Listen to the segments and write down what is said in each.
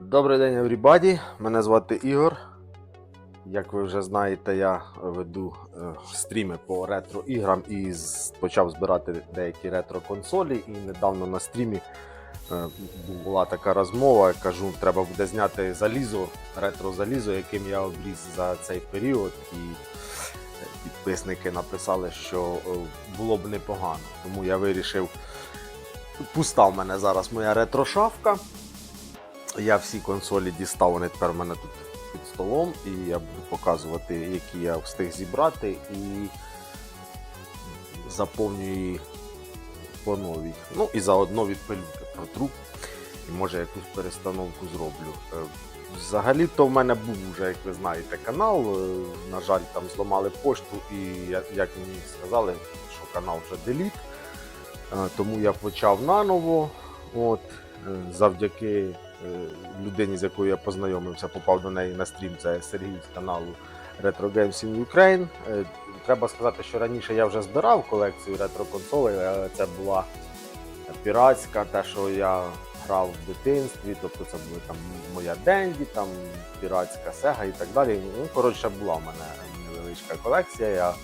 Добрий день, everybody. Мене звати Ігор. Як ви вже знаєте, я веду е, стріми по ретро-іграм і почав збирати деякі ретро-консолі. І недавно на стрімі е, була така розмова. я Кажу, треба буде зняти залізо, ретро-залізо, яким я обріз за цей період. І е, підписники написали, що було б непогано. Тому я вирішив. Пуста в мене зараз моя ретро-шафка. Я всі консолі дістав, вони тепер в мене тут під столом, і я буду показувати, які я встиг зібрати, і заповнюю її по новій. Ну і заодно від пилюки протру. І може якусь перестановку зроблю. Е, Взагалі-то в мене був вже, як ви знаєте, канал. Е, На жаль, там зламали пошту, і як мені сказали, що канал вже деліт. Е, Тому я почав наново. От, завдяки людині, з якою я познайомився, попав до неї на стрім. Це Сергій з каналу Retro Games in Ukraine. Е, Треба сказати, що раніше я вже збирав колекцію ретро-консолей, але це була піратська, те, що я грав в дитинстві, тобто це були там моя Денді, там піратська Сега і так далі. Ну, коротше, була в мене невеличка колекція, я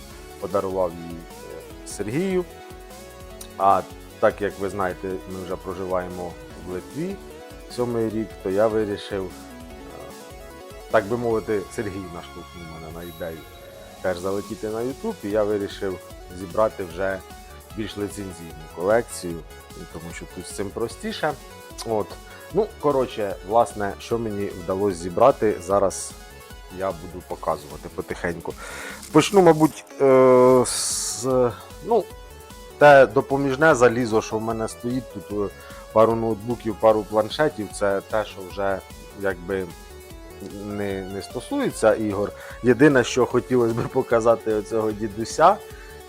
подарував її е, Сергію. А так як ви знаєте, ми вже проживаємо в Литві сьомий рік, то я вирішив, е, так би мовити, Сергій наштовхнув мене на ідею теж залетіти на YouTube, і я вирішив зібрати вже більш лицензійну колекцію, тому що тут з цим простіше. От. Ну, коротше, власне, що мені вдалося зібрати, зараз я буду показувати потихеньку. Почну, мабуть, е, з. Ну, те допоміжне залізо, що в мене стоїть, тут е, пару ноутбуків, пару планшетів, це те, що вже якби не, не стосується ігор. Єдине, що хотілося б показати оцього дідуся,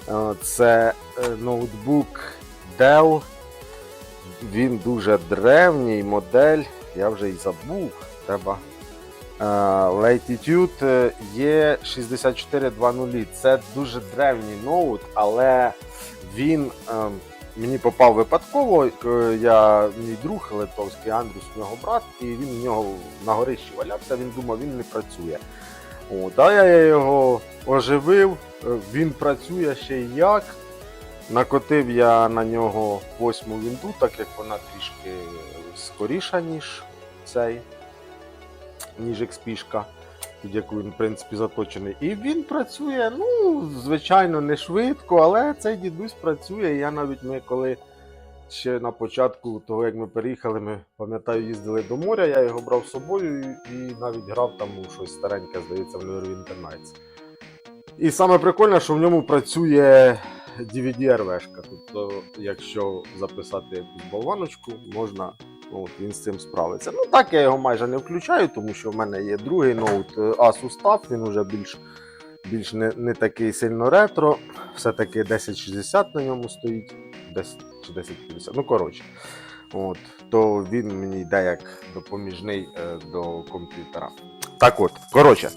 е, це е, ноутбук Dell. Він дуже древній модель, я вже й забув. Треба. Latitude е, є 6420. Це дуже древній ноут, але він е, мені попав випадково. Е, Я, мій друг литовський Андрюс, у нього брат, і він у нього на горищі валявся, він думав, він не працює. От, а я його оживив, е, він працює ще й як. Накотив я на нього восьму вінду, так як вона трішки скоріша, ніж цей, ніж експішка, під яку він, в принципі, заточений. І він працює, ну, звичайно, не швидко, але цей дідусь працює. Я навіть ми коли ще на початку того, як ми переїхали, ми пам'ятаю, їздили до моря, я його брав з собою і, навіть грав там у щось стареньке, здається, в Neverwinter. І саме прикольне, що в ньому працює DVD-РВшка. Тобто, якщо записати якусь болваночку, можна. ну, От, він з цим справиться. Ну так я його майже не включаю, тому що в мене є другий ноут е, Asus TUF, він вже більш, більш не, не такий сильно ретро. Все-таки 1060 на ньому стоїть. 10 чи 1050. Ну, коротше. От, то він мені йде як допоміжний е, до комп'ютера. Так от, коротше,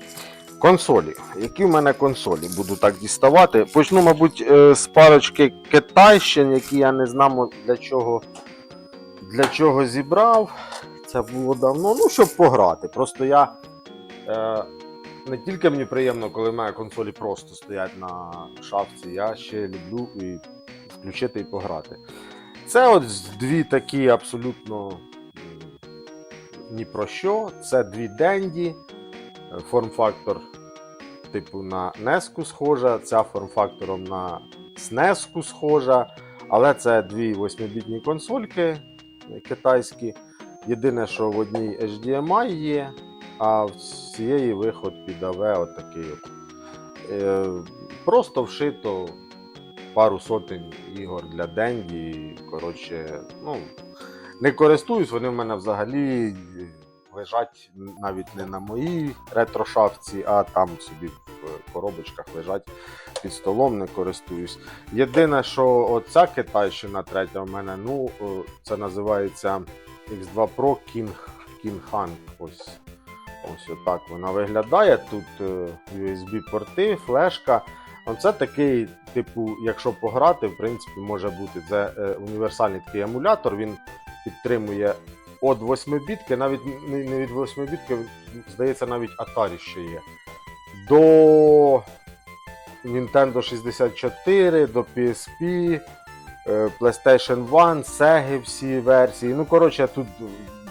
консолі. Які в мене консолі? Буду так діставати. Почну, мабуть, е, з парочки китайщин, які я не знаю для чого, для чого зібрав. Це було давно, ну, щоб пограти. Просто я. Е, не тільки мені приємно, коли в мене консолі просто стоять на шафці, я ще люблю і включити і пограти. Це от дві такі абсолютно ні про що. Це дві Денді. Форм-фактор типу на NES схожа, ця форм-фактором на SNES схожа. Але це дві 8-бітні консольки китайські. Єдине, що в одній HDMI є, а в цієї виход під AV отакий от. Е, просто вшито пару сотень ігор для Денді. Коротше, ну, не користуюсь, вони в мене взагалі лежать навіть не на моїй ретрошафці, а там собі в коробочках лежать під столом, не користуюсь. Єдине, що оця китайщина третя в мене, ну, це називається X2 Pro King, King Han. Ось. Ось отак вона виглядає. Тут е, USB-порти, флешка. Оце такий, типу, якщо пограти, в принципі, може бути. Це е, універсальний такий емулятор, він підтримує від 8 бітки, навіть не від 8 бітки, здається, навіть Atari ще є. До Nintendo 64, до PSP, е, PlayStation 1, Sega всі версії. Ну, коротше, тут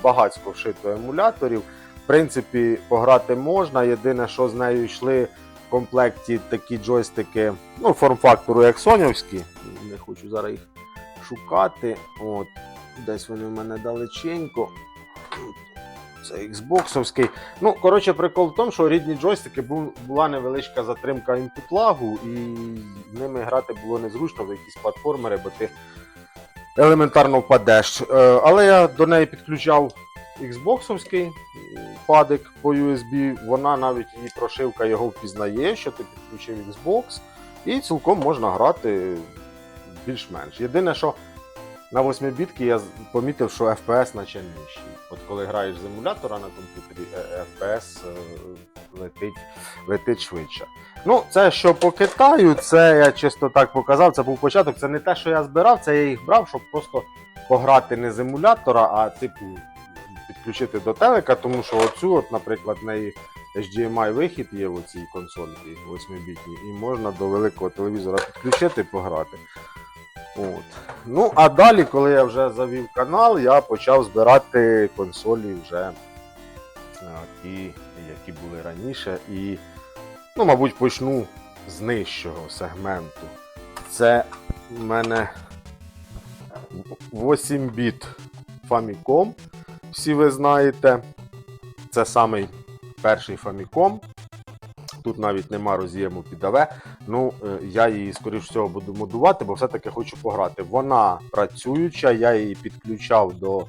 багатько вшито емуляторів. В принципі, пограти можна. Єдине, що з нею йшли в комплекті такі джойстики, ну, форм-фактору, як сонівські. Не хочу зараз їх шукати. От. Десь вони в мене далеченько. Це Xboxовський. Ну, коротше, прикол в тому, що рідні джойстики бу- була невеличка затримка інпут лагу, і ними грати було незручно в якісь платформери, бо ти елементарно впадеш. Е, Але я до неї підключав Xboxовський падик по USB. Вона навіть її прошивка його впізнає, що ти підключив Xbox, і цілком можна грати більш-менш. Єдине, що на 8 бітки я помітив, що FPS наче нижчий. От коли граєш з емулятора на комп'ютері, е, FPS е, летить, летить швидше. Ну, це що по Китаю, це я чисто так показав, це був початок. Це не те, що я збирав, це я їх брав, щоб просто пограти не з емулятора, а типу підключити до телека, тому що оцю, от, наприклад, неї HDMI вихід є в цій консольці 8-бітній, і можна до великого телевізора підключити і пограти. От. Ну, а далі, коли я вже завів канал, я почав збирати консолі вже е, ті, які були раніше. І, ну, мабуть, почну з нижчого сегменту. Це в мене 8 біт Famicom. Всі ви знаєте. Це самий перший Famicom. Тут навіть нема роз'єму під АВ. Ну, е, я її, скоріш всього, буду модувати, бо все-таки хочу пограти. Вона працююча, я її підключав до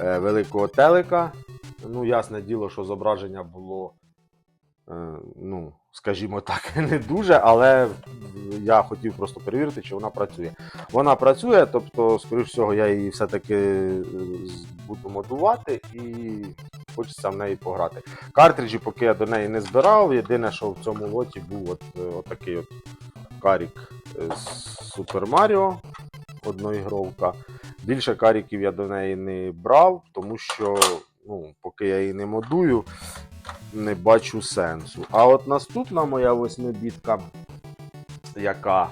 е, великого телека. Ну, ясне діло, що зображення було, ну, скажімо так, не дуже, але я хотів просто перевірити, чи вона працює. Вона працює, тобто, скоріш всього, я її все-таки е, буду модувати і хочеться в неї пограти. Картриджі, поки я до неї не збирав. Єдине, що в цьому лоті був от, е, отакий от карік е, з Super Mario, одноігровка. Більше каріків я до неї не брав, тому що ну, поки я її не модую, не бачу сенсу. А от наступна моя восьмибітка, яка.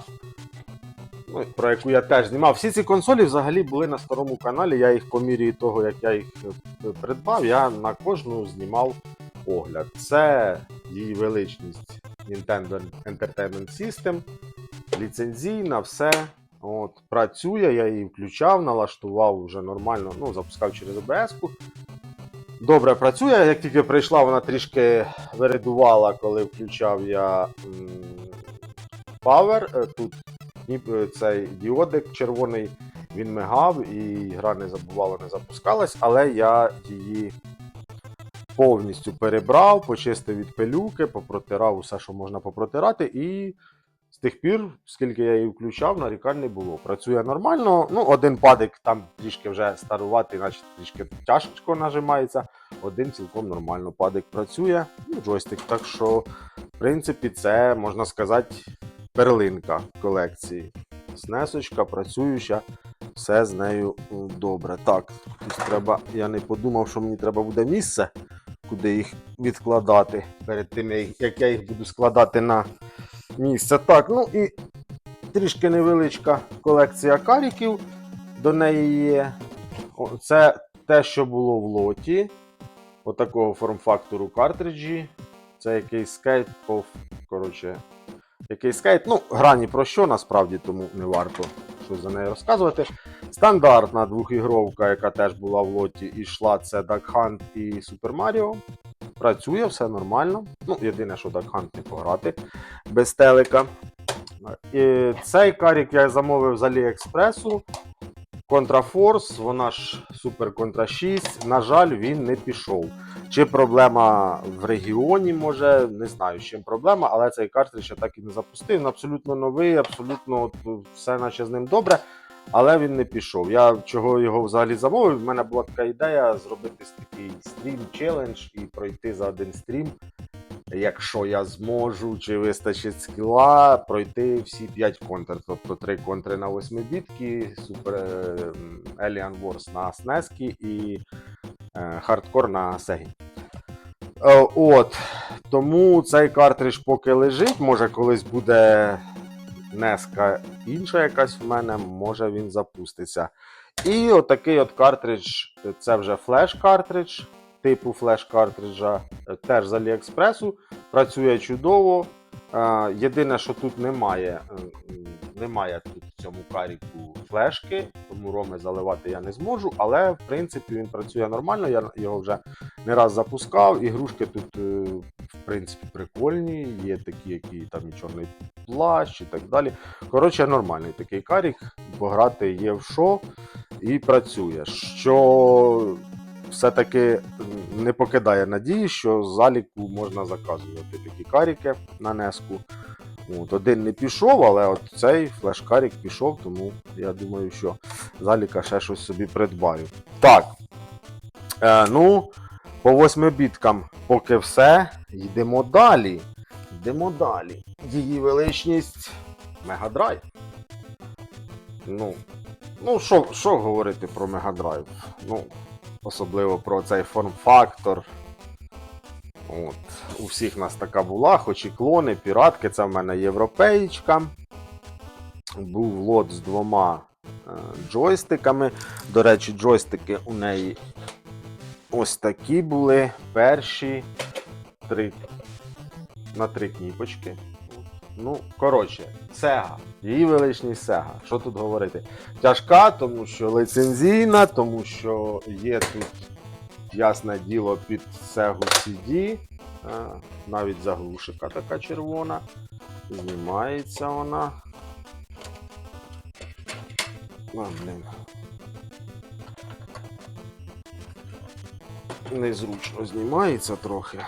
Ну, про яку я теж знімав. Всі ці консолі взагалі були на старому каналі. Я їх по мірі того, як я їх е, придбав, я на кожну знімав огляд. Це її величність Nintendo Entertainment System, ліцензійна, все. От, працює, я її включав, налаштував вже нормально, ну, запускав через OBS. Добре працює. Як тільки прийшла, вона трішки виридувала, коли включав я Power. Е, Тут е, цей діодик червоний він мигав і гра не забувала, не запускалась, але я її повністю перебрав, почистив від пилюки, попротирав усе, що можна попротирати, і з тих пір, скільки я її включав, нарікань не було. Працює нормально. Ну, один падик там трішки вже старуватий, наче трішки тяжко нажимається. Один цілком нормально падик працює. Ну, джойстик. Так що, в принципі, це можна сказати перлинка колекції. Снесочка працююча, все з нею добре. Так, тут треба. Я не подумав, що мені треба буде місце, куди їх відкладати перед тим, як- я їх буду складати на місце. Так, ну і трішки невеличка колекція каріків. До неї є. Це те, що було в лоті. Отакого форм-фактору картриджі. Це якийсь скейт коротше, який скейт. Ну, гра ні про що насправді, тому не варто щось за неї розказувати. Стандартна двохігровка, яка теж була в лоті, йшла, це Duck Hunt і Super Mario. Працює, все нормально. Ну, єдине, що Duck Hunt не пограти без телека. І цей карік я замовив з Аліекспресу. Контрафорс, вона ж Super Contra 6. На жаль, він не пішов. Чи проблема в регіоні, може, не знаю, з чим проблема, але цей картридж я так і не запустив. Він абсолютно новий, абсолютно от, все наче з ним добре, але він не пішов. Я чого його взагалі замовив? У мене була така ідея зробити такий стрім челендж і пройти за один стрім якщо я зможу, чи вистачить скіла, пройти всі 5 контр. Тобто 3 контри на 8 бітки, Super е, Alien Wars на SNES і е, хардкор на Sega. Е, От. Тому цей картридж поки лежить, може колись буде неска інша якась в мене, може він запуститься. І отакий от картридж, це вже флеш-картридж, типу флеш-картриджа, е, теж з Аліекспресу. Працює чудово. Е, Єдине, що тут немає, е, немає тут в цьому каріку флешки, тому роми заливати я не зможу, але в принципі він працює нормально. Я його вже не раз запускав. Ігрушки тут, в принципі, прикольні. Є такі, які там і чорний плащ і так далі. Коротше, нормальний такий карік, бо грати є в що і працює. Що все-таки не покидає надії, що з заліку можна заказувати такі каріки на неску. От, один не пішов, але от цей флеш-карік пішов, тому я думаю, що заліка ще щось собі придбаю. Так. Е, ну, по 8 біткам поки все. Йдемо далі. Йдемо далі. Її величність Мегадрайв. Ну, ну що, що говорити про Мегадрайв? Ну, особливо про цей форм-фактор. От. У всіх нас така була, хоч і клони, піратки, це в мене європеєчка. Був лот з двома е, джойстиками. До речі, джойстики у неї ось такі були. Перші три на три кніпочки. Ну, коротше, Sega. Її величність Sega. Що тут говорити? Тяжка, тому що лицензійна, тому що є тут, ясне діло, під Sega CD. Навіть заглушика така червона. Знімається вона. А, блін. Незручно знімається трохи.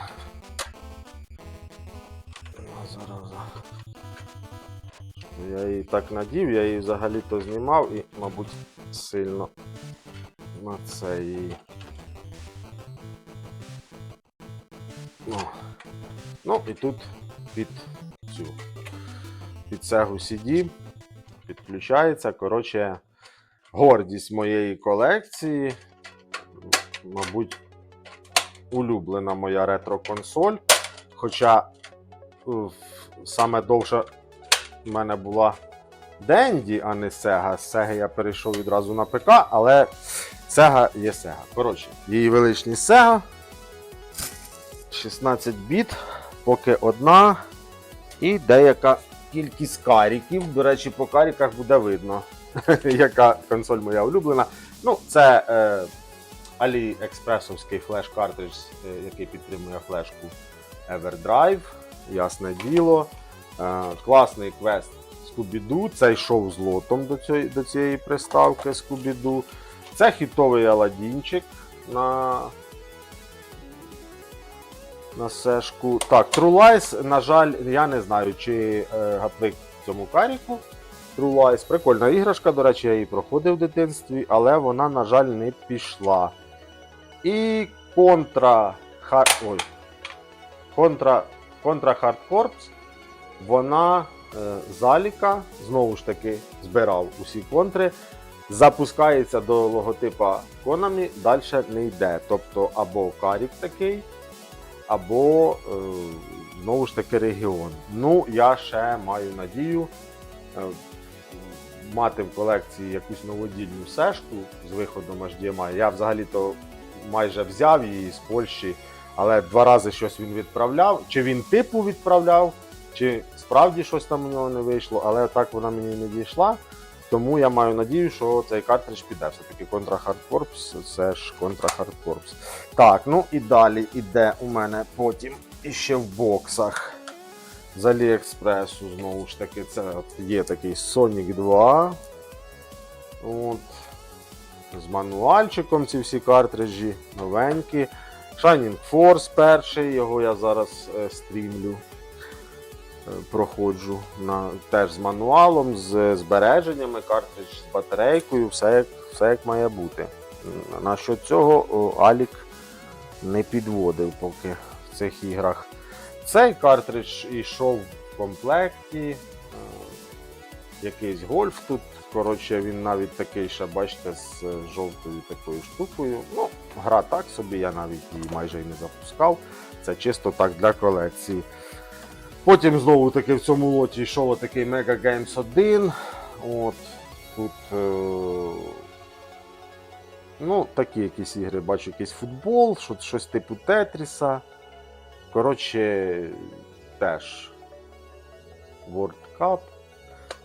Зараза. Я її так надів, я її взагалі-то знімав і, мабуть, сильно на це її. Ну, ну і тут під цю під цегу CD підключається. Коротше, гордість моєї колекції. Мабуть, улюблена моя ретро-консоль. Хоча е, саме довша в мене була Денді, а не Sega. З Sega я перейшов відразу на ПК, але Sega є Sega. Коротше, її величність Sega. 16 біт, поки одна. І деяка кількість каріків. До речі, по каріках буде видно, яка консоль моя улюблена. Ну, це е, AliExpressовський флеш-картридж, е, який підтримує флешку Everdrive. Ясне діло. Е, класний квест Scooby-Doo. Це йшов з лотом до цієї, до цієї приставки Scooby-Doo. Це хітовий Аладдінчик на на сешку. Так, True Lies, на жаль, я не знаю, чи е, гаплик в цьому каріку. True Lies. Прикольна іграшка, до речі, я її проходив в дитинстві, але вона, на жаль, не пішла. І контра. Хар... Ой. Контра, контра Hard Corps, вона е, заліка, знову ж таки, збирав усі контри. Запускається до логотипа Konami, далі не йде. Тобто або карік такий, або е, знову ж таки регіон. Ну, я ще маю надію е, мати в колекції якусь новодільну сешку з виходом HDMI. Я взагалі-то майже взяв її з Польщі, але два рази щось він відправляв. Чи він типу відправляв, чи справді щось там у нього не вийшло, але так вона мені не дійшла. Тому я маю надію, що цей картридж піде. Все-таки Hard Corps, це ж Contra Hard Corps. Так, ну і далі іде у мене потім іще в боксах. З Аліекспресу, знову ж таки, це є такий Sonic 2. От. З мануальчиком ці всі картриджі новенькі. Shining Force перший, його я зараз е, стрімлю проходжу на, теж з мануалом, з збереженнями, картридж з батарейкою, все як, все як має бути. М, Насчет цього Алік не підводив поки в цих іграх. Цей картридж йшов в комплекті. е, Якийсь гольф тут. Коротше, він навіть такий ще, бачите, з е, жовтою такою штукою. Ну, гра так собі, я навіть її майже і не запускав. Це чисто так для колекції. Потім знову таки в цьому лоті йшов отакий Mega Games 1. От, тут. Е- ну, такі якісь ігри, бачу, якийсь футбол, що- щось типу Тетріса. Коротше, теж World Cup.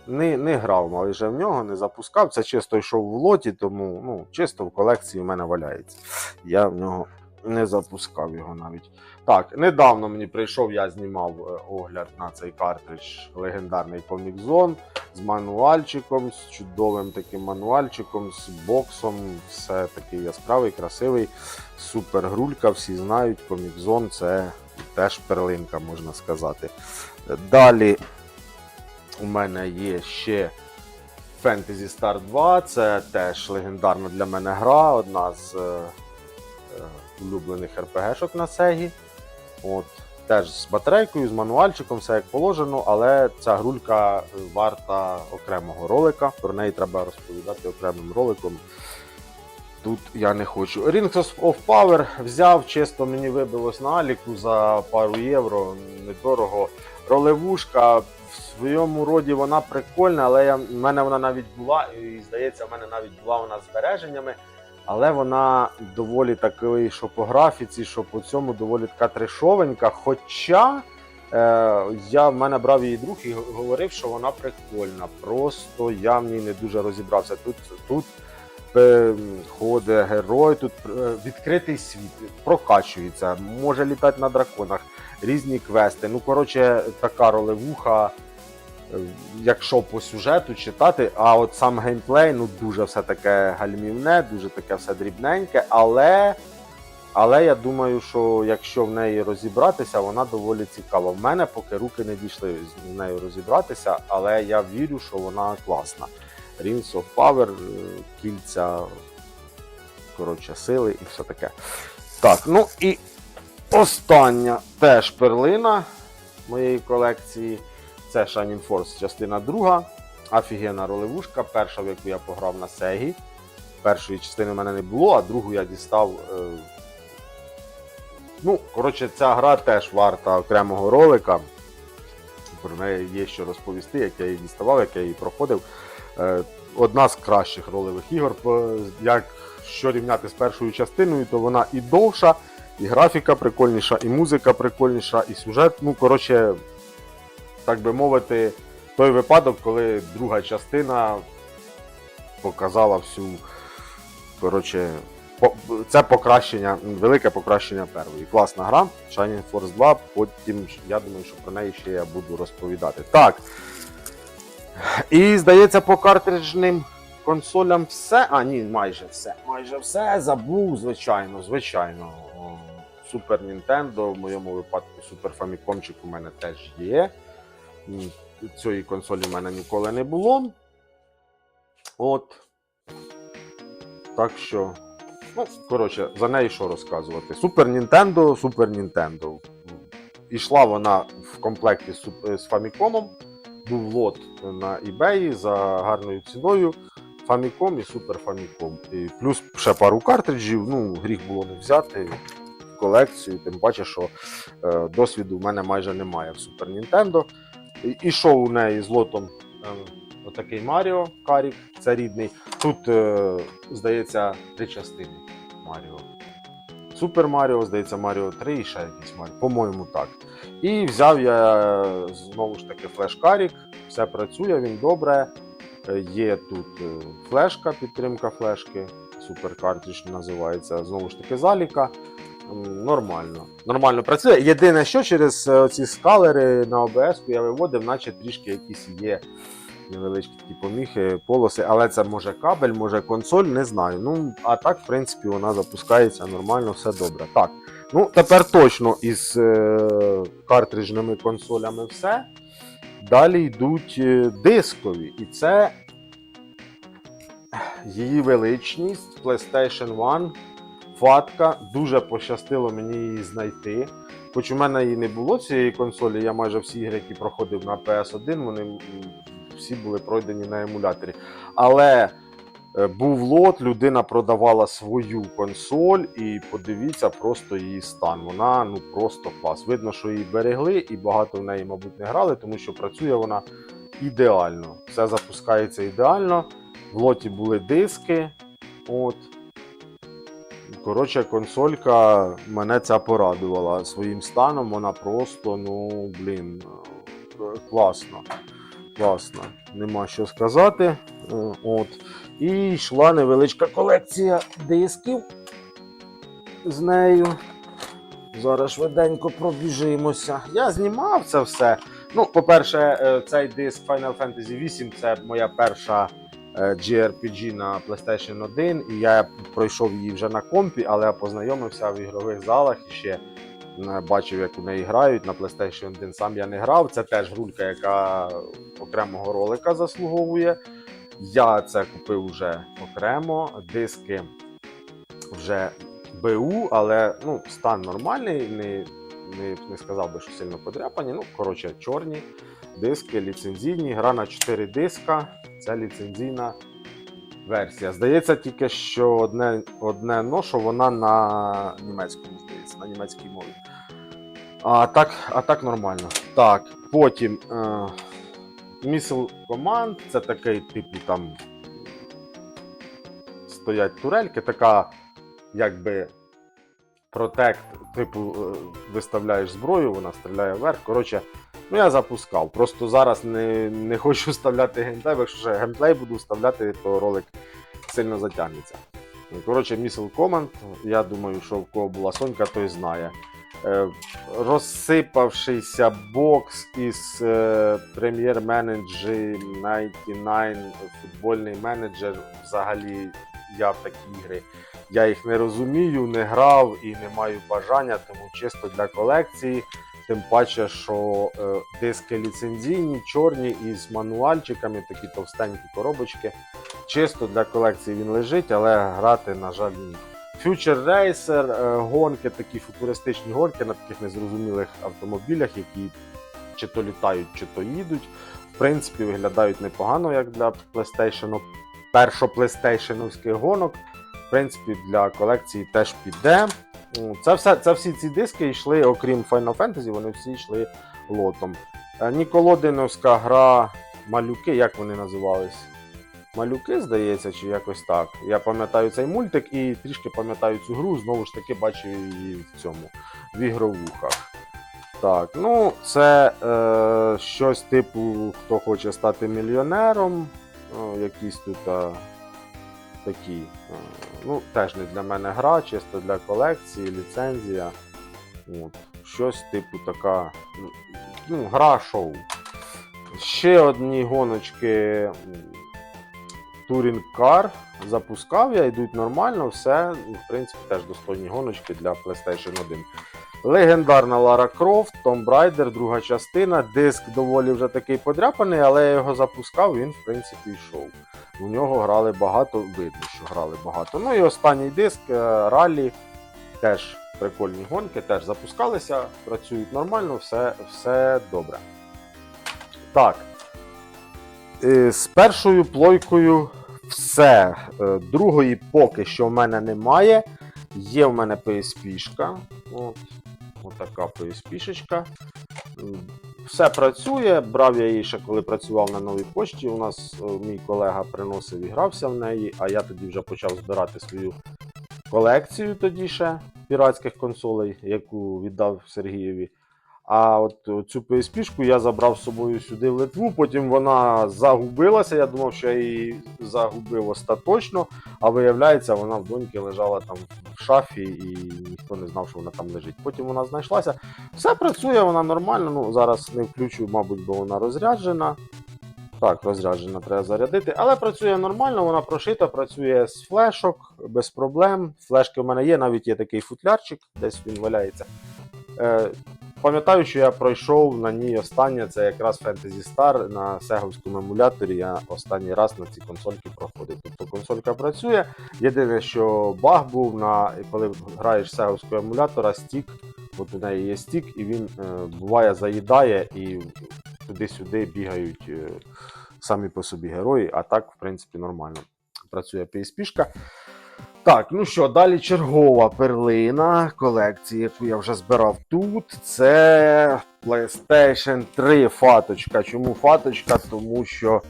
Не, не грав майже в нього, не запускав. Це чисто йшов в лоті, тому ну, чисто в колекції в мене валяється. Я в нього не запускав його навіть. Так, недавно мені прийшов, я знімав е, огляд на цей картридж легендарний Comic Zone з мануальчиком, з чудовим таким мануальчиком, з боксом. Все такий яскравий, красивий, супер грулька. Всі знають, Comic Zone це теж перлинка, можна сказати. Далі у мене є ще Fantasy Star 2. Це теж легендарна для мене гра, одна з е, улюблених РПГшок на Sega. От, теж з батарейкою, з мануальчиком, все як положено, але ця грулька варта окремого ролика. Про неї треба розповідати окремим роликом. Тут я не хочу. Rings of Power взяв, чисто мені вибилось на Аліку за пару євро, недорого. Ролевушка в своєму роді вона прикольна, але я, в мене вона навіть була, і здається, в мене навіть була вона збереженнями. Але вона доволі такий, що по графіці, що по цьому доволі така трешовенька. Хоча е, я в мене брав її друг і говорив, що вона прикольна. Просто я в ній не дуже розібрався. Тут, тут е, ходить герой, тут е, відкритий світ, прокачується, може літати на драконах, різні квести. Ну, коротше, така ролевуха. Якщо по сюжету читати, а от сам геймплей, ну дуже все таке гальмівне, дуже таке все дрібненьке, але, але я думаю, що якщо в неї розібратися, вона доволі цікава. В мене поки руки не дійшли з нею розібратися, але я вірю, що вона класна. Rings of Power, е, кільця, коротше, сили і все таке. Так, ну і остання теж перлина моєї колекції. Це Shining Force, частина друга. Офігенна ролевушка. Перша, в яку я пограв на Сегі. Першої частини в мене не було, а другу я дістав. Е... Ну, коротше, ця гра теж варта окремого ролика. Про неї є що розповісти, як я її діставав, як я її проходив. Е, Одна з кращих ролевих ігор. Як що рівняти з першою частиною, то вона і довша, і графіка прикольніша, і музика прикольніша, і сюжет. Ну, коротше, так би мовити, той випадок, коли друга частина показала всю. Коротше, це покращення, велике покращення першої. Класна гра, Shining Force 2. Потім я думаю, що про неї ще я буду розповідати. Так. І здається, по картриджним консолям все. А, ні, майже все. Майже все. Забув, звичайно, звичайно. Супер Nintendo, в моєму випадку Супер Famicomчик у мене теж є. Цієї консолі в мене ніколи не було. От. Так що. Ну, коротше, за неї що розказувати? Супер Нінтендо, Супер Нінтендо. Ішла вона в комплекті з Famicom. Був лот на eBay за гарною ціною. Famicom і Super Famicom. І плюс ще пару картриджів. Ну, гріх було не взяти в колекцію. Тим паче, що е, досвіду в мене майже немає в Super Nintendo. Ішов у неї з лотом е, отакий Маріо Карік, це рідний. Тут, е, здається, три частини Маріо. Супер Маріо, здається, Маріо 3 і ще якийсь Маріо, по-моєму, так. І взяв я е, знову ж таки флеш-карік, все працює, він добре. Є тут флешка, підтримка флешки, супер картридж називається. Знову ж таки, заліка. Нормально. Нормально працює. Єдине, що через е, ці скалери на ОБС я виводив, наче трішки якісь є невеличкі такі поміхи, полоси, але це може кабель, може консоль, не знаю. Ну, а так, в принципі, вона запускається нормально, все добре. Так. Ну, тепер точно із е, картриджними консолями все. Далі йдуть е, дискові. І це її величність PlayStation 1 Фатка, дуже пощастило мені її знайти. Хоч у мене її не було цієї консолі, я майже всі ігри, які проходив на PS1, вони всі були пройдені на емуляторі. Але е, був лот, людина продавала свою консоль, і подивіться просто її стан. Вона ну просто клас. Видно, що її берегли, і багато в неї, мабуть, не грали, тому що працює вона ідеально. Все запускається ідеально. В лоті були диски. От. Коротше, консолька мене ця порадувала своїм станом. Вона просто, ну, блін, е, класно. Класно. Нема що сказати. Е, От. І йшла невеличка колекція дисків з нею. Зараз швиденько пробіжимося. Я знімав це все. Ну, по-перше, е, цей диск Final Fantasy 8 це моя перша е, JRPG на PlayStation 1, і я пройшов її вже на компі, але познайомився в ігрових залах і ще е, бачив, як у неї грають на PlayStation 1. Сам я не грав. Це теж гулька, яка окремого ролика заслуговує. Я це купив вже окремо. Диски вже БУ, але ну, стан нормальний, не, не, не сказав би, що сильно подряпані. Ну, коротше, чорні диски, ліцензійні. Гра на 4 диска. Це ліцензійна версія. Здається, тільки що одне, одне но, що вона на німецькому, здається, на німецькій мові. А так, а так нормально. Так, потім. Е, Missile Command це такий, типу, там стоять турельки, така якби протект, типу, е, виставляєш зброю, вона стріляє вверх. Коротше, ну я запускав. Просто зараз не, не хочу вставляти геймплей, бо якщо ще геймплей буду вставляти, то ролик сильно затягнеться. Коротше, Missile Command, я думаю, що в кого була Сонька, той знає. Е, розсипавшийся бокс із е, прем'єр менеджер 99 футбольний менеджер. Взагалі, я в такі ігри. Я їх не розумію, не грав і не маю бажання, тому чисто для колекції. Тим паче, що е, диски ліцензійні, чорні із мануальчиками, такі товстенькі коробочки. Чисто для колекції він лежить, але грати, на жаль, ні. Future Racer, е, гонки, такі футуристичні гонки на таких незрозумілих автомобілях, які чи то літають, чи то їдуть. В принципі, виглядають непогано, як для PlayStation, першо PlayStation гонок. В принципі, для колекції теж піде. М, Це, все, це всі ці диски йшли, окрім Final Fantasy, вони всі йшли лотом. Е, Ніколодиновська гра малюки, як вони називались? Малюки, здається, чи якось так. Я пам'ятаю цей мультик і трішки пам'ятаю цю гру, знову ж таки бачив її в цьому, в ігровухах. Так, ну це е, щось типу, хто хоче стати мільйонером. Ну, якісь тут е, такі. Е, ну, теж не для мене гра, чисто для колекції, ліцензія. От, щось типу така. Ну, гра шоу. Ще одні гоночки. Touring Car запускав я, йдуть нормально, все, ну, в принципі, теж достойні гоночки для PlayStation 1. Легендарна Лара Крофт, Tomb Raider, друга частина. Диск доволі вже такий подряпаний, але я його запускав, він, в принципі, йшов. У нього грали багато, видно, що грали багато. Ну і останній диск е, ралі. Теж прикольні гонки, теж запускалися, працюють нормально, все, все добре. Так. Е, З першою плойкою все. Е, Другої поки що в мене немає. Є в мене PSP-шка. От, отака PSP-шечка. Все працює. Брав я її ще коли працював на новій пошті. У нас е, мій колега приносив і грався в неї, а я тоді вже почав збирати свою колекцію тоді ще піратських консолей, яку віддав Сергієві. А от цю PSP-шку я забрав з собою сюди в Литву, потім вона загубилася. Я думав, що я її загубив остаточно, а виявляється, вона в доньки лежала там в шафі і ніхто не знав, що вона там лежить. Потім вона знайшлася. Все працює, вона нормально. Ну, зараз не включу, мабуть, бо вона розряджена. Так, розряджена, треба зарядити. Але працює нормально, вона прошита, працює з флешок, без проблем. Флешки в мене є, навіть є такий футлярчик, десь він валяється. Е, пам'ятаю, що я пройшов на ній останнє, це якраз Fantasy Star на сеговському емуляторі. Я останній раз на цій консольці проходив. Тобто консолька працює. Єдине, що баг був на коли граєш сеговського емулятора, стік, от у неї є стік, і він е, буває заїдає і туди-сюди бігають е, самі по собі герої, а так, в принципі, нормально працює PSP-шка. Так, ну що, далі чергова перлина колекції, яку я вже збирав тут. Це PlayStation 3 фаточка. Чому фаточка? Тому що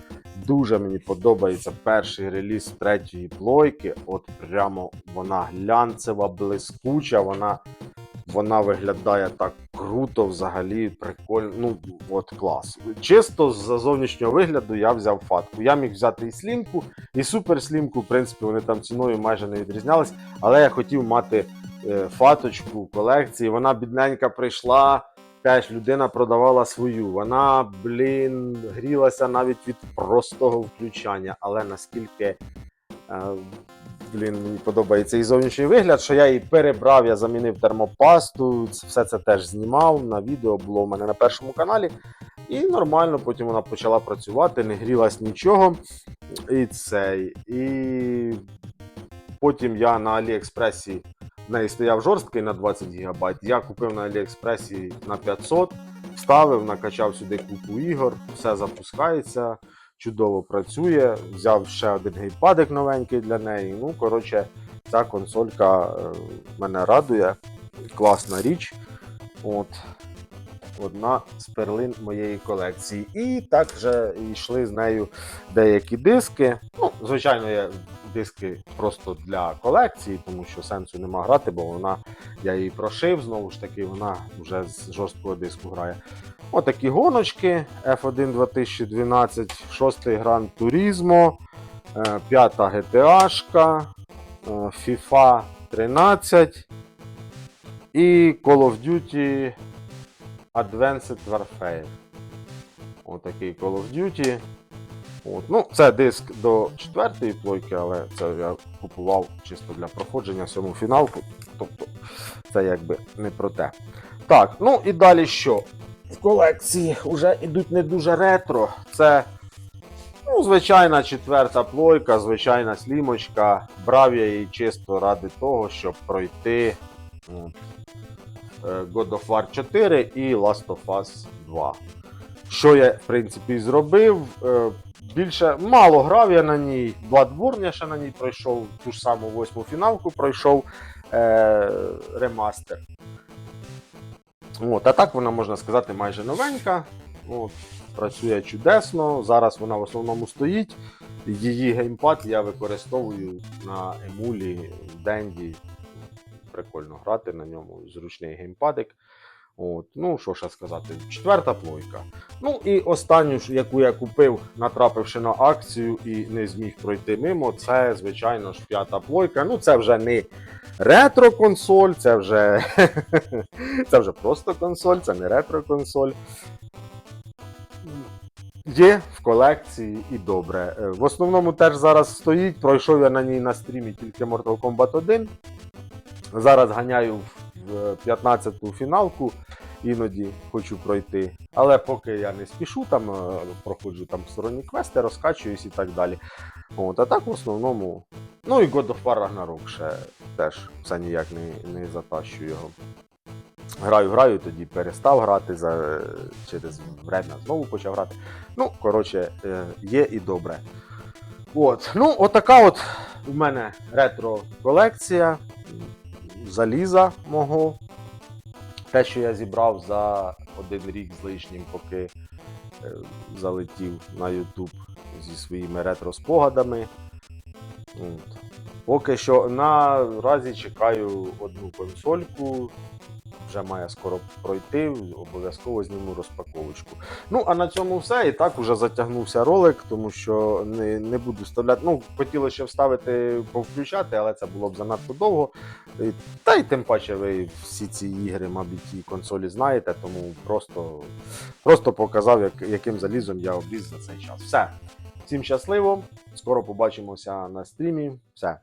дуже мені подобається перший реліз третьої плойки. От прямо вона глянцева, блискуча, вона, вона виглядає так круто, взагалі, прикольно. Ну, от клас. Чисто з зовнішнього вигляду я взяв фатку. Я міг взяти і слімку, і суперслімку, в принципі, вони там ціною майже не відрізнялись, але я хотів мати е, фаточку в колекції. Вона бідненька прийшла. Теж людина продавала свою. Вона, блін, грілася навіть від простого включання. Але наскільки е, блін, мені подобається і зовнішній вигляд, що я її перебрав, я замінив термопасту. Все це теж знімав на відео, було у мене на першому каналі. І нормально, потім вона почала працювати, не грілась нічого. І цей. І потім я на Аліекспресі в неї стояв жорсткий на 20 ГБ. Я купив на Аліекспресі на 500, вставив, накачав сюди купу ігор, все запускається, чудово працює. Взяв ще один геймпадик новенький для неї. Ну, коротше, ця консолька е, мене радує. Класна річ. От. Одна з перлин моєї колекції. І так вже йшли з нею деякі диски. Ну, звичайно, є диски просто для колекції, тому що сенсу нема грати, бо вона я її прошив знову ж таки, вона вже з жорсткого диску грає. Отакі гоночки F1 2012, 6 Гран Турізмо, 5 GTA, е, FIFA 13 і Call of Duty Advanced Warfare. Отакий Call of Duty. От. Ну, це диск до четвертої плойки, але це я купував чисто для проходження сьому фіналку. Тобто це якби не про те. Так, ну і далі що? В колекції вже йдуть не дуже ретро. Це ну, звичайна четверта плойка, звичайна слімочка. Брав я її чисто ради того, щоб пройти е, God of War 4 і Last of Us 2. Що я, в принципі, зробив. Е, Більше мало грав я на ній. Bloodborne я ще на ній пройшов, ту ж саму восьму фіналку пройшов е, ремастер. От, а так вона, можна сказати, майже новенька. От, працює чудесно. Зараз вона в основному стоїть. Її геймпад я використовую на емулі Денді. Прикольно грати на ньому. Зручний геймпадик. От, ну, що ще сказати, четверта плойка. Ну і останню, яку я купив, натрапивши на акцію і не зміг пройти мимо, це, звичайно ж, п'ята плойка. Ну, це вже не ретро-консоль, це вже, це вже просто консоль, це не ретро-консоль. Є в колекції і добре. Е, В основному теж зараз стоїть. Пройшов я на ній на стрімі тільки Mortal Kombat 1. Зараз ганяю в 15-ту фіналку, іноді хочу пройти. Але поки я не спішу, там е, проходжу там сторонні квести, розкачуюсь і так далі. От, а так в основному. Ну і God of War Ragnarok ще теж все ніяк не, не затащу його. Граю, граю, тоді перестав грати за, через время знову почав грати. Ну, коротше, е, є і добре. От. Ну, отака от у мене ретро-колекція заліза мого. Те, що я зібрав за один рік з лишнім, поки е, залетів на YouTube зі своїми ретро-спогадами. Поки що наразі чекаю одну консольку. Вже має скоро пройти, обов'язково зніму розпаковочку. Ну, а на цьому все. І так уже затягнувся ролик, тому що не, не буду вставляти. Ну, хотілося ще вставити, повключати, але це було б занадто довго. Та й тим паче ви всі ці ігри, мабуть, і консолі знаєте, тому просто, просто показав, як, яким залізом я обріз за цей час. Все. Всім щасливо. Скоро побачимося на стрімі. Все.